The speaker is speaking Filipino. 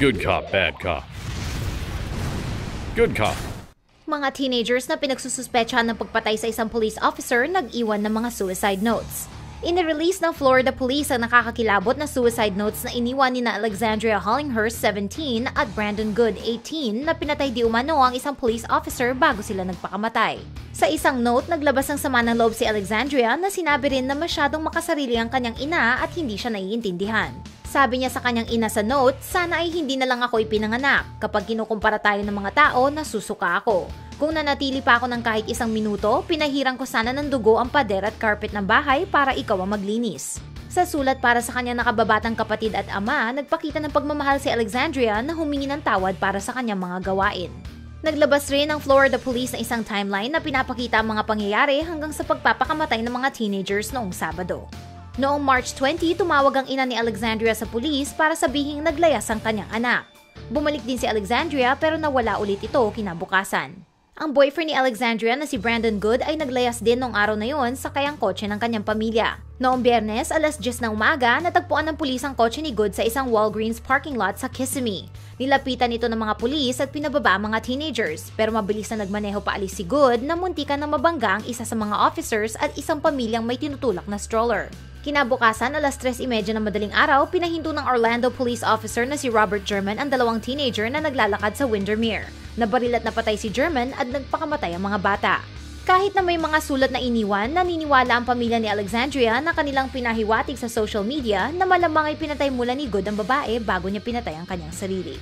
Good cop, bad cop. Good cop. Mga teenagers na pinagsususpetsahan ng pagpatay sa isang police officer nag-iwan ng mga suicide notes. Inirelease ng Florida Police ang nakakakilabot na suicide notes na iniwan ni na Alexandria Hollinghurst, 17, at Brandon Good, 18, na pinatay di umano ang isang police officer bago sila nagpakamatay. Sa isang note, naglabas ng sama ng loob si Alexandria na sinabi rin na masyadong makasarili ang kanyang ina at hindi siya naiintindihan. Sabi niya sa kanyang ina sa note, sana ay hindi na lang ako ipinanganak. Kapag kinukumpara tayo ng mga tao, nasusuka ako. Kung nanatili pa ako ng kahit isang minuto, pinahirang ko sana ng dugo ang pader at carpet ng bahay para ikaw ang maglinis. Sa sulat para sa kanyang nakababatang kapatid at ama, nagpakita ng pagmamahal si Alexandria na humingi ng tawad para sa kanyang mga gawain. Naglabas rin ang Florida Police na isang timeline na pinapakita ang mga pangyayari hanggang sa pagpapakamatay ng mga teenagers noong Sabado. Noong March 20, tumawag ang ina ni Alexandria sa pulis para sabihing naglayas ang kanyang anak. Bumalik din si Alexandria pero nawala ulit ito kinabukasan. Ang boyfriend ni Alexandria na si Brandon Good ay naglayas din noong araw na yon sa kayang kotse ng kanyang pamilya. Noong biyernes, alas 10 ng umaga, natagpuan ng pulis ang kotse ni Good sa isang Walgreens parking lot sa Kissimmee. Nilapitan ito ng mga pulis at pinababa ang mga teenagers, pero mabilis na nagmaneho paalis si Good na muntikan na mabangga ang isa sa mga officers at isang pamilyang may tinutulak na stroller. Kinabukasan, alas 3.30 ng madaling araw, pinahinto ng Orlando police officer na si Robert German ang dalawang teenager na naglalakad sa Windermere. Nabaril at napatay si German at nagpakamatay ang mga bata. Kahit na may mga sulat na iniwan, naniniwala ang pamilya ni Alexandria na kanilang pinahiwatig sa social media na malamang ay pinatay mula ni Good ang babae bago niya pinatay ang kanyang sarili.